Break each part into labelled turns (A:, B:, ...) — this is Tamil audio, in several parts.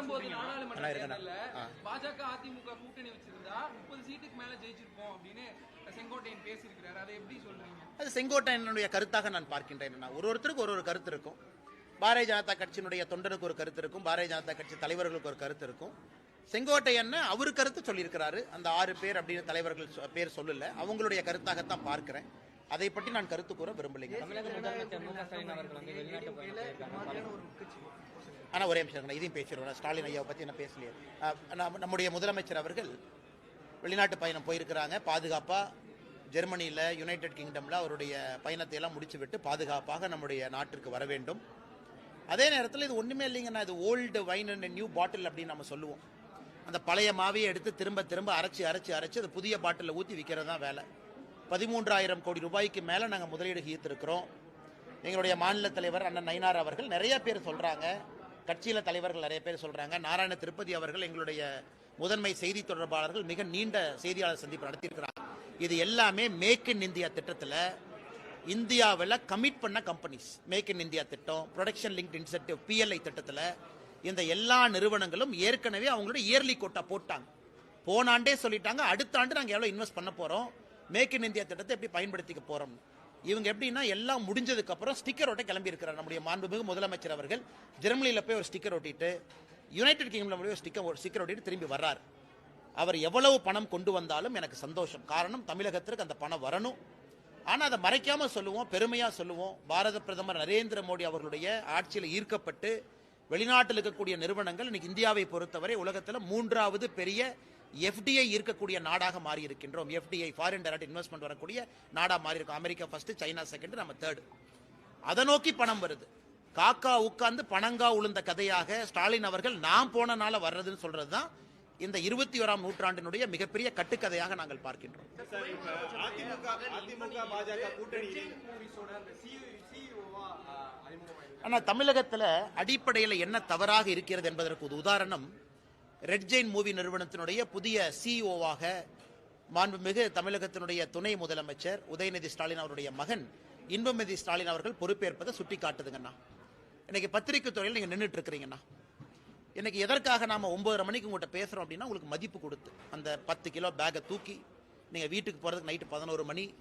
A: பத்தொன்பது நாடாளுமன்ற. தேர்தல்ல. பாஜக அதிமுக கூட்டணி வச்சிருந்தா முப்பது சீட்டுக்கு மேல ஜெயிச்சிருப்போம் அப்படின்னு செங்கோட்டையன் பேசியிருக்கிறாரு. அதை எப்படி சொல்றீங்க?
B: அது செங்கோட்டையனுடைய கருத்தாக நான் பார்க்கின்றேன் ஒரு ஒருத்தருக்கு ஒரு ஒரு கருத்து இருக்கும். பாரதிய ஜனதா கட்சியினுடைய தொண்டனுக்கு ஒரு கருத்து இருக்கும். பாரதிய ஜனதா கட்சி தலைவர்களுக்கு ஒரு கருத்து இருக்கும். செங்கோட்டையன் அவர் கருத்து சொல்லியிருக்கிறாரு. அந்த ஆறு பேர் அப்படின்னு தலைவர்கள் சொ- பேர் சொல்லல. அவங்களுடைய கருத்தாகத்தான் பார்க்கிறேன். அதை பற்றி நான் கருத்து கூற விரும்பலைங்க. ஆனால் ஒரே நிமிஷம் இதையும் பேசிடுவோம் ஸ்டாலின் ஐயாவை பற்றி நான் பேசலையே. நம்ம- நம்முடைய முதலமைச்சர் அவர்கள் வெளிநாட்டு பயணம் போயிருக்கிறாங்க. பாதுகாப்பாக ஜெர்மனியில் யுனைடெட் கிங்டமில் அவருடைய பயணத்தை எல்லாம் முடிச்சு விட்டு பாதுகாப்பாக நம்முடைய நாட்டிற்கு வர வேண்டும். அதே நேரத்தில் இது ஒன்றுமே இல்லைங்கண்ணா இது old wine and new bottle அப்படின்னு நம்ம சொல்லுவோம். அந்த பழைய மாவையை எடுத்து திரும்ப திரும்ப அரைச்சி அரைச்சி அரைச்சி அது புதிய பாட்டிலில் ஊற்றி விற்கிறது தான் வேலை. பதிமூன்றாயிரம் கோடி ரூபாய்க்கு மேலே நாங்கள் முதலீடு ஈர்த்திருக்கிறோம். எங்களுடைய மாநில தலைவர் அண்ணன் நயினார் அவர்கள் நிறைய பேர் சொல்கிறாங்க கட்சியில் தலைவர்கள் நிறைய பேர் சொல்கிறாங்க நாராயண திருப்பதி அவர்கள் எங்களுடைய முதன்மை செய்தி தொடர்பாளர்கள் மிக நீண்ட செய்தியாளர் சந்திப்பு நடத்தியிருக்கிறாங்க இது எல்லாமே மேக் இன் இந்தியா திட்டத்தில் இந்தியாவில் கமிட் பண்ண கம்பெனிஸ் மேக் இன் இந்தியா திட்டம் ப்ரொடக்ஷன் லிங்க் இன்சென்டிவ் பிஎல்ஐ திட்டத்தில் இந்த எல்லா நிறுவனங்களும் ஏற்கனவே அவங்களோட இயர்லி கோட்டா போட்டாங்க. போன ஆண்டே சொல்லிட்டாங்க அடுத்த ஆண்டு நாங்கள் எவ்வளோ இன்வெஸ்ட் பண்ண போகிறோம் மேக் இன் இந்தியா திட்டத்தை எப்படி பயன்படுத்திக்க போகிறோம் இவங்க எப்படின்னா எல்லாம் முடிஞ்சதுக்கு அப்புறம் ஸ்டிக்கர் ஒட்ட கிளம்பி இருக்கிறார் நம்முடைய மாண்புமிகு முதலமைச்சர் அவர்கள். ஜெர்மனியில் போய் ஒரு ஸ்டிக்கர் ஒட்டிட்டு யுனைடெட் கிங்டம் போய் ஒரு ஸ்டிக்கர் ஸ்டிக்கர் ஒட்டிட்டு திரும்பி வர்றார். அவர் எவ்வளவு பணம் கொண்டு வந்தாலும் எனக்கு சந்தோஷம். காரணம் தமிழகத்திற்கு அந்த பணம் வரணும். ஆனால் அதை மறைக்காம சொல்லுவோம் பெருமையாக சொல்லுவோம். பாரத பிரதமர் நரேந்திர மோடி அவர்களுடைய ஆட்சியில் ஈர்க்கப்பட்டு வெளிநாட்டில் இருக்கக்கூடிய நிறுவனங்கள் இன்னைக்கு இந்தியாவை பொறுத்தவரை உலகத்தில் மூன்றாவது பெரிய எஃப்டிஐ இருக்கக்கூடிய நாடாக மாறி இருக்கின்றோம் எஃப்டிஐ ஃபாரின் டைரக்ட் இன்வெஸ்ட்மெண்ட் வரக்கூடிய நாடா மாறி இருக்கும் அமெரிக்கா ஃபர்ஸ்ட் சைனா செகண்ட் நம்ம தேர்ட் அதை நோக்கி பணம் வருது. காக்கா உட்கார்ந்து பணங்கா உளுந்த கதையாக ஸ்டாலின் அவர்கள் நாம் போனனால வர்றதுன்னு சொல்றதுதான் இந்த இருபத்தி ஓராம் நூற்றாண்டினுடைய மிகப்பெரிய கட்டுக்கதையாக நாங்கள் பார்க்கின்றோம்.
C: சார் இப்ப அதிமுக அதிமுக பாஜக கூட்டணி
A: மூவிஸோட அந்த சிஇஓவா அறிமுகமாயிருக்கு
B: ஆனா தமிழகத்துல அடிப்படையில் என்ன தவறாக இருக்கிறது என்பதற்கு ஒரு உதாரணம் ரெட் ஜெயின் மூவி நிறுவனத்தினுடைய புதிய சிஇஓவாக மாண்புமிகு தமிழகத்தினுடைய துணை முதலமைச்சர் உதயநிதி ஸ்டாலின் அவருடைய மகன் இன்பமதி ஸ்டாலின் அவர்கள் பொறுப்பேற்பதை சுட்டி காட்டுதுங்கண்ணா இன்னைக்கு பத்திரிகை துறையில் நீங்க நின்றுட்டு இருக்கிறீங்கண்ணா இன்னைக்கு எதற்காக நாம ஒன்பதரை மணிக்கு உங்கள்கிட்ட பேசுறோம் அப்படின்னா உங்களுக்கு மதிப்பு கொடுத்து அந்த பத்து கிலோ பேக்கை தூக்கி நீங்க வீட்டுக்கு போறதுக்கு நைட்டு பதினோரு மணி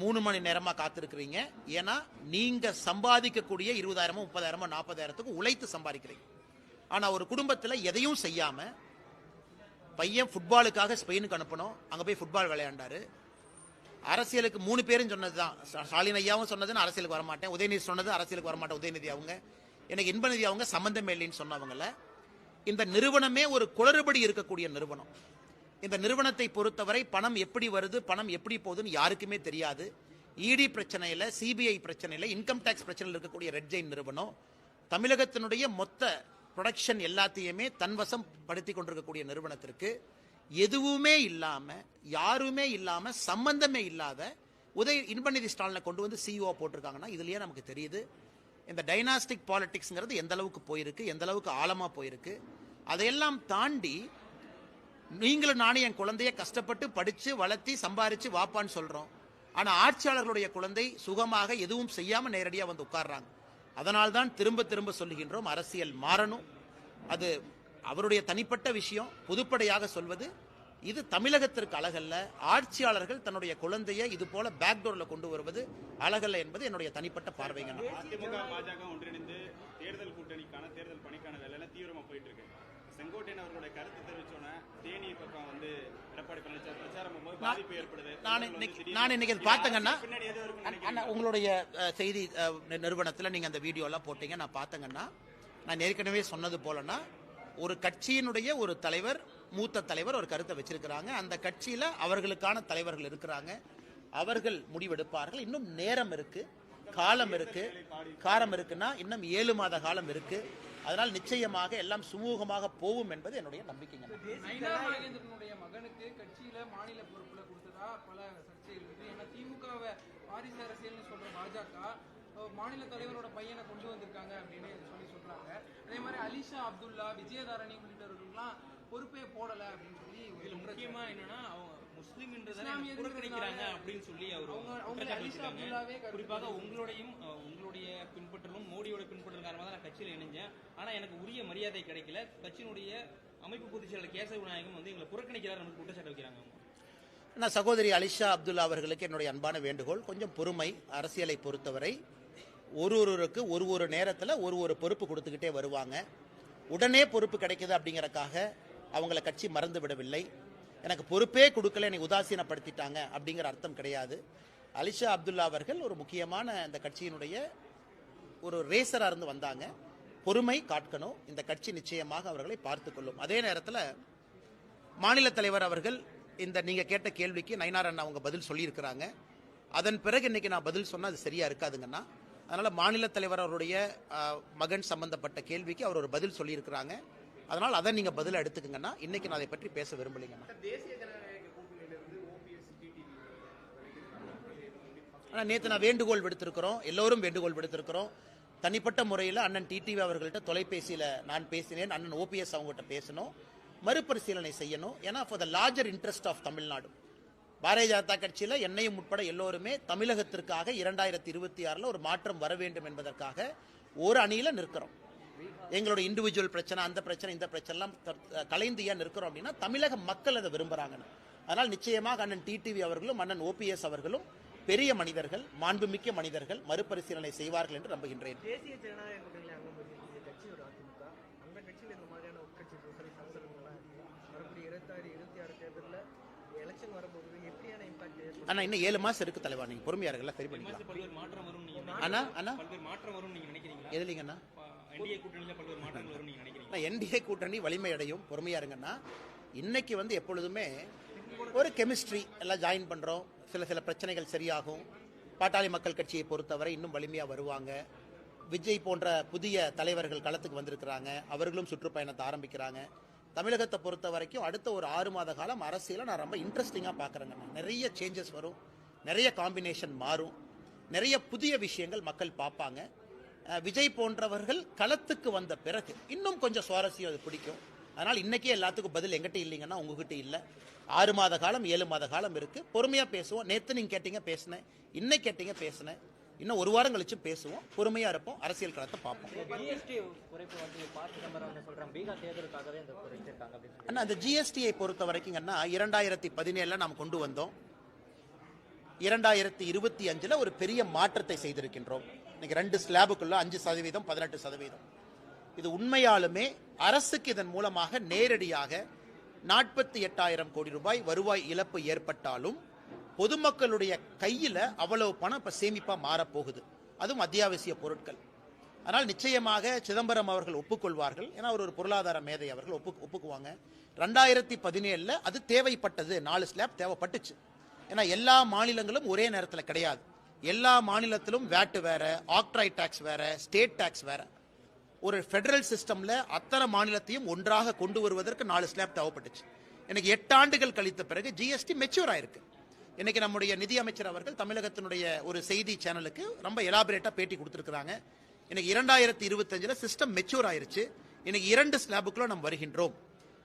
B: மூணு மணி நேரமா காத்திருக்கிறீங்க. ஏன்னா நீங்க சம்பாதிக்கக்கூடிய இருபதாயிரமோ முப்பதாயிரமோ நாற்பதாயிரத்துக்கு உழைத்து சம்பாதிக்கிறீங்க. ஆனால் ஒரு குடும்பத்தில் எதையும் செய்யாமல் பையன் ஃபுட்பாலுக்காக ஸ்பெயினுக்கு அனுப்பணும். அங்கே போய் ஃபுட்பால் விளையாண்டாரு. அரசியலுக்கு மூணு பேரும் சொன்னது தான் ஸ்டாலின் ஐயாவும் சொன்னது அரசியலுக்கு வரமாட்டேன். உதயநிதி சொன்னது அரசியலுக்கு வரமாட்டேன். உதயநிதி அவங்க. எனக்கு இன்பநிதி அவங்க சம்மந்தம் இல்லைன்னு சொன்னவங்கள. இந்த நிறுவனமே ஒரு குளறுபடி இருக்கக்கூடிய நிறுவனம். இந்த நிறுவனத்தை பொறுத்தவரை பணம் எப்படி வருது பணம் எப்படி போகுதுன்னு யாருக்குமே தெரியாது. இடி பிரச்சனையில் சிபிஐ பிரச்சனையில் இன்கம் டேக்ஸ் பிரச்சனையில் இருக்கக்கூடிய ரெட் ஜெயின் நிறுவனம். தமிழகத்தினுடைய மொத்த ப்ரொடக்ஷன் எல்லாத்தையுமே தன்வசம் படுத்தி கொண்டிருக்கக்கூடிய நிறுவனத்திற்கு எதுவுமே இல்லாமல் யாருமே இல்லாமல் சம்பந்தமே இல்லாத உதய இன்பநிதி ஸ்டாலினை கொண்டு வந்து சிஇஓ போட்டிருக்காங்கன்னா இதுலயே நமக்கு தெரியுது. இந்த டைனாஸ்டிக் பாலிடிக்ஸ்ங்கிறது எந்த அளவுக்கு போயிருக்கு எந்த அளவுக்கு ஆழமாக போயிருக்கு. அதையெல்லாம் தாண்டி நீங்களும் நானும் என் குழந்தைய கஷ்டப்பட்டு படித்து வளர்த்தி சம்பாரித்து வாப்பான்னு சொல்கிறோம் ஆனால் ஆட்சியாளர்களுடைய குழந்தை சுகமாக எதுவும் செய்யாமல் நேரடியாக வந்து உட்கார்றாங்க. அதனால் தான் திரும்ப திரும்ப சொல்லுகின்றோம் அரசியல் மாறணும். அது அவருடைய தனிப்பட்ட விஷயம் பொதுப்படையாக சொல்வது இது தமிழகத்திற்கு அழகல்ல. ஆட்சியாளர்கள் தன்னுடைய குழந்தையை இது போல பேக்டோர்ல கொண்டு வருவது அழகல்ல என்பது என்னுடைய தனிப்பட்ட பார்வைங்க.
C: அதிமுக பாஜக ஒன்றிணைந்து தேர்தல் கூட்டணிக்கான தேர்தல் பணிக்கான வேலையில தீவிரமா போயிட்டு இருக்கு. செங்கோட்டையன் அவர்களுடைய கருத்து தெரிவிச்சோன்னே தேனி பக்கம் வந்து எடப்பாடி பழனிசாமி பிரச்சாரம்
B: நான் இன்னைக்கு நான் இன்னைக்கு
C: இருக்குன்னு
B: அண்ணா, உங்களுடைய செய்தி நிறுவனத்துல நீங்க அந்த வீடியோ எல்லாம் போட்டீங்க. நான் பார்த்தேங்கன்னா நான் ஏற்கனவே சொன்னது போலன்னா ஒரு கட்சியினுடைய ஒரு தலைவர் மூத்த தலைவர் ஒரு கருத்தை வச்சிருக்கிறாங்க. அந்த கட்சியில அவர்களுக்கான தலைவர்கள் இருக்கிறாங்க. அவர்கள் முடிவெடுப்பார்கள். இன்னும் நேரம் இருக்கு. காலம் இருக்கு. காலம் இருக்குன்னா இன்னும் ஏழு மாத காலம் இருக்கு. அதனால் நிச்சயமாக எல்லாம் சுமூகமாக போகும் என்பது என்னுடைய நம்பிக்கைங்க.
A: மகனுக்கு கட்சியில மாநில பொறுப்புல கொடுத்ததா பல சர்ச்சைகள் இருக்கு. ஏன்னா திமுகவை வாரிசு அரசியல்னு சொல்ற பாஜக மாநில தலைவரோட பையனை கொண்டு வந்திருக்காங்க அப்படின்னு சொல்லி சொல்றாங்க. அதே மாதிரி அலிஷா அப்துல்லா விஜயதாரணி உள்ளிட்டவர்களுக்கெல்லாம் பொறுப்பே போடல அப்படின்னு சொல்லி
D: முக்கியமா என்னன்னா அவங்க
E: முஸ்லீம்ன்றதை
A: இஸ்லாமியர்கள்
E: புறக்கணிக்கிறாங்க அப்படின்னு சொல்லி அவர்
A: அவங்க-
E: குறிப்பாக உங்களுடையும் உங்களுடைய பின்பற்றலும் மோடியோட பின்பற்றலும் காரணமாக தான் நான் கட்சியில் இணைஞ்சேன். ஆனா எனக்கு உரிய மரியாதை கிடைக்கல. கட்சியினுடைய அமைப்பு பொதுச் செயலாளர் கேசவ விநாயகம் வந்து எங்களை புறக்கணிக்கிறார் நமக்கு குற்றச்சாட்டு வைக்கிறாங்க அவங்க.
B: நான் சகோதரி அலிஷா அப்துல்லா அவர்களுக்கு என்னுடைய அன்பான வேண்டுகோள். கொஞ்சம் பொறுமை அரசியலை பொறுத்தவரை ஒரு ஒருவருக்கு ஒரு ஒரு நேரத்தில் ஒரு ஒரு பொறுப்பு கொடுத்துக்கிட்டே வருவாங்க. உடனே பொறுப்பு கிடைக்குது அப்படிங்கறக்காக அவங்கள கட்சி மறந்து விடவில்லை எனக்கு பொறுப்பே கொடுக்கல என்னை உதாசீனப்படுத்திட்டாங்க அப்படிங்கிற அர்த்தம் கிடையாது. அலிஷா அப்துல்லா அவர்கள் ஒரு முக்கியமான இந்த கட்சியினுடைய ஒரு ரேசராக இருந்து வந்தாங்க. பொறுமை காட்கணும். இந்த கட்சி நிச்சயமாக அவர்களை பார்த்து கொள்ளும். அதே நேரத்தில் மாநில தலைவர் அவர்கள் இந்த நீங்கள் கேட்ட கேள்விக்கு நயினார் அண்ணா அவங்க பதில் சொல்லியிருக்கிறாங்க. அதன் பிறகு இன்னைக்கு நான் பதில் சொன்னால் அது சரியாக இருக்காதுங்கண்ணா அதனால் மாநில தலைவர் அவருடைய மகன் சம்பந்தப்பட்ட கேள்விக்கு அவர் ஒரு பதில் சொல்லியிருக்கிறாங்க. அதனால் அதை நீங்க பதில் எடுத்துக்கங்கண்ணா. இன்னைக்கு நான் அதை பற்றி பேச விரும்பலைங்கண்ணா. ஆனா நேத்து நான் வேண்டுகோள் விடுத்திருக்கிறோம். எல்லோரும் வேண்டுகோள் விடுத்திருக்கிறோம். தனிப்பட்ட முறையில் அண்ணன் டிடிவி அவர்கள்ட்ட தொலைபேசியில நான் பேசினேன். அண்ணன் ஓபிஎஸ் அவங்ககிட்ட பேசணும். மறுபரிசீலனை செய்யணும். ஏன்னா for the larger interest of Tamil Nadu. Bharatiya Janata கட்சியில என்னையும் உட்பட எல்லோருமே தமிழகத்திற்காக இரண்டாயிரத்தி இருபத்தி ஆறுல ஒரு மாற்றம் வர வேண்டும் என்பதற்காக ஒரு அணியில நிற்கிறோம். எங்களோட இண்டிவிஜுவல் பிரச்சனை அந்த பிரச்சனை இந்த பிரச்சனைலாம் கலைந்து ஏன் நிற்கிறோம் அப்படின்னா தமிழக மக்கள் அதை விரும்புறாங்கன்னு. அதனால் நிச்சயமாக அண்ணன் டிடிவி அவர்களும் அண்ணன் ஓபிஎஸ் அவர்களும் பெரிய மனிதர்கள் மாண்புமிக்க மனிதர்கள் மறுபரிசீலனை செய்வார்கள் என்று நம்புகின்றேன்.
F: தேசிய
B: ஆனா இன்னும் ஏழு மாசம் இருக்கு தலைவா நீங்க பொறுமையா இருக்கல சரி பண்ணிக்கலாம்.
E: எம்எஸ்சி பல்வேறு மாற்றம் வரும் நீங்க நினைக்கிறீங்களா?
B: எதுலீங்கண்ணா
E: என்டிஏ
B: கூட்டணி வலிமை அடையும் பொறுமையா இருங்கன்னா இன்னைக்கு வந்து எப்பொழுதுமே ஒரு கெமிஸ்ட்ரி எல்லாம் ஜாயின் பண்றோம். சில சில பிரச்சனைகள் சரியாகும். பாட்டாளி மக்கள் கட்சியை பொறுத்தவரை இன்னும் வலிமையா வருவாங்க. விஜய் போன்ற புதிய தலைவர்கள் களத்துக்கு வந்திருக்கிறாங்க. அவர்களும் சுற்றுப்பயணத்தை ஆரம்பிக்கிறாங்க. தமிழகத்தை பொறுத்த வரைக்கும் அடுத்த ஒரு ஆறு மாத காலம் அரசியலை நான் ரொம்ப இன்ட்ரெஸ்டிங்காக பார்க்குறேங்க நிறைய சேஞ்சஸ் வரும். நிறைய காம்பினேஷன் மாறும். நிறைய புதிய விஷயங்கள் மக்கள் பார்ப்பாங்க. விஜய் போன்றவர்கள் களத்துக்கு வந்த பிறகு இன்னும் கொஞ்சம் சுவாரஸ்யம் அது பிடிக்கும். அதனால் இன்னைக்கே எல்லாத்துக்கும் பதில் எங்கிட்ட இல்லைங்கன்னா உங்ககிட்ட இல்லை. ஆறு மாத காலம் ஏழு மாத காலம் இருக்கு. பொறுமையா பேசுவோம். நேத்து நீங்க கேட்டீங்க பேசினேன். இன்னைக்கு கேட்டீங்க பேசினேன். இன்னும் ஒரு வாரம் கழிச்சு பேசுவோம். பொறுமையா இருப்போம். அரசியல் களத்தை பார்ப்போம். அண்ணா அந்த ஜிஎஸ்டியை பொறுத்த வரைக்குங்கன்னா இரண்டாயிரத்தி பதினேழுல நாம் கொண்டு வந்தோம். இரண்டாயிரத்தி இருபத்தி அஞ்சில் ஒரு பெரிய மாற்றத்தை செய்திருக்கின்றோம். இன்னைக்கு ரெண்டு ஸ்லாபுக்குள்ள அஞ்சு சதவீதம் பதினெட்டு சதவீதம். இது உண்மையாலுமே அரசுக்கு இதன் மூலமாக நேரடியாக நாற்பத்தி எட்டாயிரம் கோடி ரூபாய் வருவாய் இழப்பு ஏற்பட்டாலும் பொதுமக்களுடைய கையில் அவ்வளவு பணம் இப்போ சேமிப்பாக மாறப்போகுது. அதுவும் அத்தியாவசிய பொருட்கள். ஆனால் நிச்சயமாக சிதம்பரம் அவர்கள் ஒப்புக்கொள்வார்கள். ஏன்னா அவர் ஒரு பொருளாதார மேதை அவர்கள் ஒப்பு ஒப்புக்குவாங்க. ரெண்டாயிரத்தி பதினேழில் அது தேவைப்பட்டது. நாலு ஸ்லாப் தேவைப்பட்டுச்சு. ஏன்னா எல்லா மாநிலங்களும் ஒரே நேரத்தில் கிடையாது. எல்லா மாநிலத்திலும் வேட்டு வேற ஆக்ட்ராய் டேக்ஸ் வேற ஸ்டேட் டேக்ஸ் வேற. ஒரு ஃபெடரல் சிஸ்டம்ல அத்தனை மாநிலத்தையும் ஒன்றாக கொண்டு வருவதற்கு நாலு ஸ்லாப் தேவைப்பட்டுச்சு. எனக்கு எட்டு ஆண்டுகள் கழித்த பிறகு ஜிஎஸ்டி மெச்சூர் ஆயிருக்கு. இன்னைக்கு நம்முடைய நிதியமைச்சர் அவர்கள் தமிழகத்தினுடைய ஒரு செய்தி சேனலுக்கு ரொம்ப எலாபரேட்டா பேட்டி கொடுத்துருக்காங்க இன்னைக்கு இரண்டாயிரத்தி இருபத்தஞ்சுல சிஸ்டம் மெச்சூர் ஆயிருச்சு. இன்னைக்கு இரண்டு ஸ்லாபுக்குள்ள நம்ம வருகின்றோம்.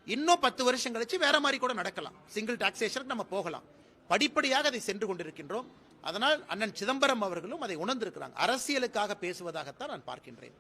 B: இன்னும் பத்து வருஷம் கழிச்சு வேற மாதிரி கூட நடக்கலாம். சிங்கிள் டாக்ஸேஷனுக்கு நம்ம போகலாம். படிப்படியாக அதை சென்று கொண்டிருக்கின்றோம். அதனால் அண்ணன் சிதம்பரம் அவர்களும் அதை உணர்ந்திருக்கிறாங்க. அரசியலுக்காக பேசுவதாகத்தான் நான் பார்க்கின்றேன்.